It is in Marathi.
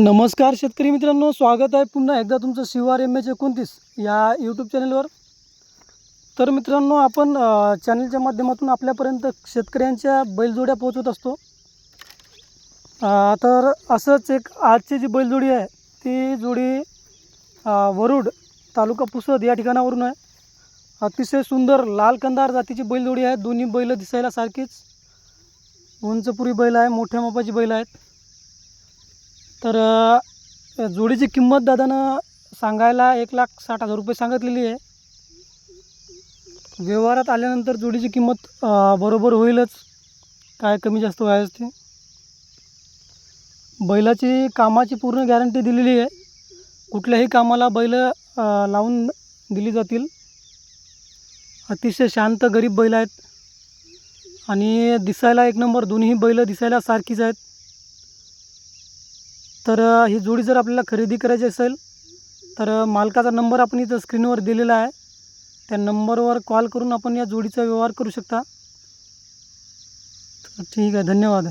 नमस्कार शेतकरी मित्रांनो स्वागत आहे. पुन्हा एकदा तुमचं शिवार एम एच एकोणतीस या यूट्यूब चॅनलवर तर मित्रांनो आपण चॅनलच्या माध्यमातून आपल्यापर्यंत शेतकऱ्यांच्या बैलजोड्या पोहोचवत असतो. तर असंच एक आजची जी बैलजोडी आहे ती जोडी वरुड तालुका पुसद या ठिकाणावरून आहे. अतिशय सुंदर लाल कंदार जातीची बैलजोडी आहे. दोन्ही बैल दिसायला सारखीच. उंचपुरी बैल आहे मोठ्या मापाची बैल आहेत. तर जोडीची किंमत दादानं सांगायला एक लाख साठ हजार रुपये सांगितलेली आहे. व्यवहारात आल्यानंतर जोडीची किंमत बरोबर होईलच. काय कमी जास्त व्हायच ते. बैलाची कामाची पूर्ण गॅरंटी दिलेली आहे. कुठल्याही कामाला बैल लावून दिली जातील. अतिशय शांत गरीब बैल आहेत. आणि दिसायला एक नंबर दोन्ही बैल दिसायला सारखीच आहेत. तर ही जोडी जर आपल्याला खरेदी करायची असेल तर मालकाचा नंबर आपण इथं स्क्रीनवर दिलेला आहे. त्या नंबरवर कॉल करून आपण या जोडीचा व्यवहार करू शकता. तर ठीक आहे धन्यवाद.